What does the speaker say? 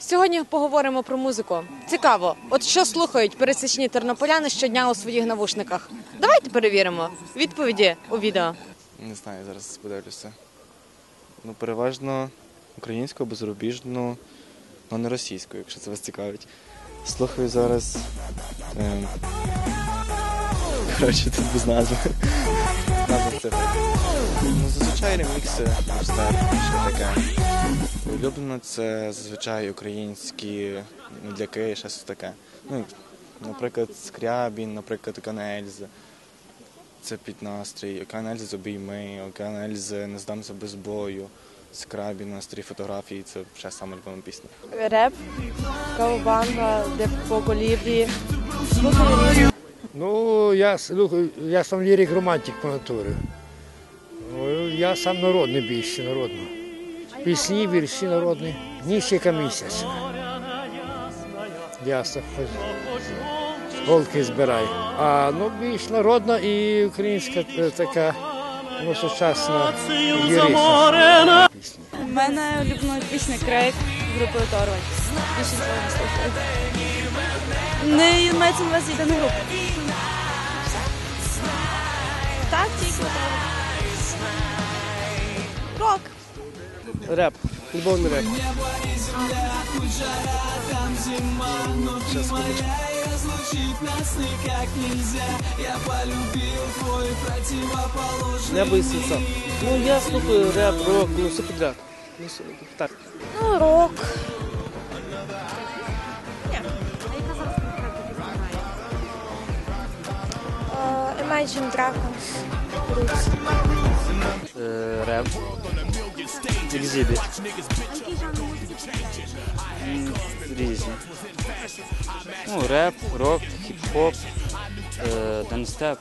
Сьогодні поговоримо про музику. Цікаво, от що слухають пересічні тернополяни щодня у своїх навушниках. Давайте перевіримо відповіді у відео. Не знаю, зараз подивлюся. Ну, переважно українську або зарубіжну, але не російську, якщо це вас цікавить. Слухаю зараз. Е... Коротше, тут без назви. Назва цифри. Ну, зазвичай ремікси, степ, що таке. Улюблено це зазвичай українські мідляки, щось таке. Ну, наприклад, Скрябін, наприклад, Канельза. Це під настрій, океан Ельзи обійми, океан Ельзи не здамся без бою, скрабі, настрій фотографії це ще саме любима пісня. Реп, кавабанга, де Колібрі. Ну, я, слухаю, я сам лірик романтик по натурі. Ну, Я сам народний більше, народний. Пісні, вірші народні. Ніщика місяць. Ясно. Голки збирай. А ну більш народна і українська е, така ну, сучасна пісня. У мене улюблена пісня Крейг групи Оторваль. Не мається на увазі єдина група. Так, тільки Реп, любовний реп. Небо і свіца. Ну я слухаю реп, рок, ну все підряд. Ну, все, так. Ну, рок. Е, Imagine Dragons. Е, реп. Екзибіт. Різні. Ну, реп, рок, хіп-хоп, е, данстеп.